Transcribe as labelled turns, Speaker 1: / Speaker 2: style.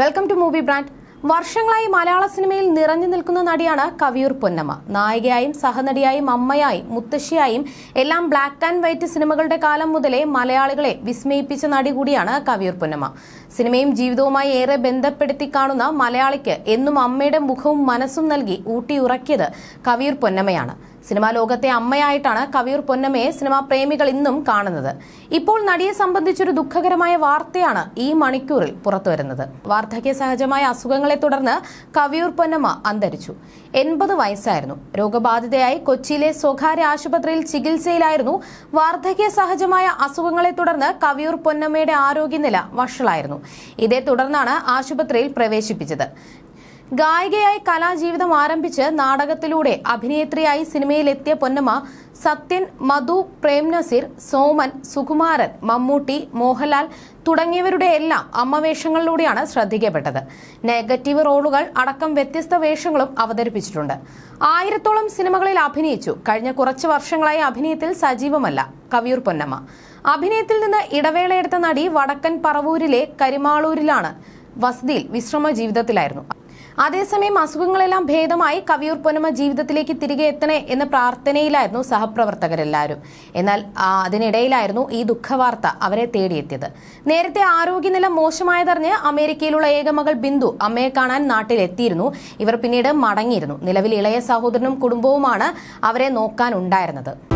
Speaker 1: Welcome to movie brand വർഷങ്ങളായി മലയാള സിനിമയിൽ നിറഞ്ഞു നിൽക്കുന്ന നടിയാണ് കവിയൂർ പൊന്നമ്മ. നായികയായും സഹനടിയായും അമ്മയായും മുത്തശ്ശിയായും എല്ലാം ബ്ലാക്ക് ആൻഡ് വൈറ്റ് സിനിമകളുടെ കാലം മുതലേ മലയാളികളെ വിസ്മയിപ്പിച്ച നടി കൂടിയാണ് കവിയൂർ പൊന്നമ്മ. സിനിമയും ജീവിതവുമായി ഏറെ ബന്ധപ്പെടുത്തി കാണുന്ന മലയാളിക്ക് എന്നും അമ്മയുടെ മുഖവും മനസ്സും നൽകി ഊട്ടിയുറക്കിയത് കവിയൂർ പൊന്നമ്മയാണ്. സിനിമാ ലോകത്തെ അമ്മയായിട്ടാണ് കവിയൂർ പൊന്നമ്മയെ സിനിമാ പ്രേമികൾ ഇന്നും കാണുന്നത്. ഇപ്പോൾ നടിയെ സംബന്ധിച്ചൊരു ദുഃഖകരമായ വാർത്തയാണ് ഈ മണിക്കൂറിൽ പുറത്തുവരുന്നത്. വാർദ്ധക്യ സഹജമായ അസുഖങ്ങളെ തുടർന്ന് കവിയൂർ പൊന്നമ്മ അന്തരിച്ചു. എൺപത് വയസ്സായിരുന്നു. രോഗബാധിതയായി കൊച്ചിയിലെ സ്വകാര്യ ആശുപത്രിയിൽ ചികിത്സയിലായിരുന്നു. വാർദ്ധക്യ സഹജമായ അസുഖങ്ങളെ തുടർന്ന് കവിയൂർ പൊന്നമ്മയുടെ ആരോഗ്യനില വഷളായിരുന്നു. ഇതേ തുടർന്നാണ് ആശുപത്രിയിൽ പ്രവേശിപ്പിച്ചത്. ഗായികയായി കലാജീവിതം ആരംഭിച്ച് നാടകത്തിലൂടെ അഭിനേത്രിയായി സിനിമയിലെത്തിയ പൊന്നമ്മ സത്യൻ മധു പ്രേം നസീർ സോമൻ സുകുമാരൻ മമ്മൂട്ടി മോഹൻലാൽ തുടങ്ങിയവരുടെ എല്ലാം അമ്മവേഷങ്ങളിലൂടെയാണ് ശ്രദ്ധിക്കപ്പെട്ടത് നെഗറ്റീവ് റോളുകൾ അടക്കം വ്യത്യസ്ത വേഷങ്ങളും അവതരിപ്പിച്ചിട്ടുണ്ട്. ആയിരത്തോളം സിനിമകളിൽ അഭിനയിച്ചു. കഴിഞ്ഞ കുറച്ച് വർഷങ്ങളായി അഭിനയത്തിൽ സജീവമല്ല കവിയൂർ പൊന്നമ്മ. അഭിനയത്തിൽ നിന്ന് ഇടവേളയെടുത്ത നടി വടക്കൻ പറവൂരിലെ കരിമാളൂരിലാണ് വസതിയിൽ വിശ്രമ ജീവിതത്തിലായിരുന്നു അതേസമയം അസുഖങ്ങളെല്ലാം ഭേദമായി കവിയൂർ പൊന്നമ്മ ജീവിതത്തിലേക്ക് തിരികെ എത്തണേ എന്ന പ്രാർത്ഥനയിലായിരുന്നു സഹപ്രവർത്തകരെല്ലാവരും. എന്നാൽ അതിനിടയിലായിരുന്നു ഈ ദുഃഖവാർത്ത അവരെ തേടിയെത്തിയത്. നേരത്തെ ആരോഗ്യനില മോശമായതറിഞ്ഞ് അമേരിക്കയിലുള്ള ഏകമകൾ ബിന്ദു അമ്മയെ കാണാൻ നാട്ടിലെത്തിയിരുന്നു. ഇവർ പിന്നീട് മടങ്ങിയിരുന്നു. നിലവിൽ ഇളയ സഹോദരനും കുടുംബവുമാണ് അവരെ നോക്കാനുണ്ടായിരുന്നത്.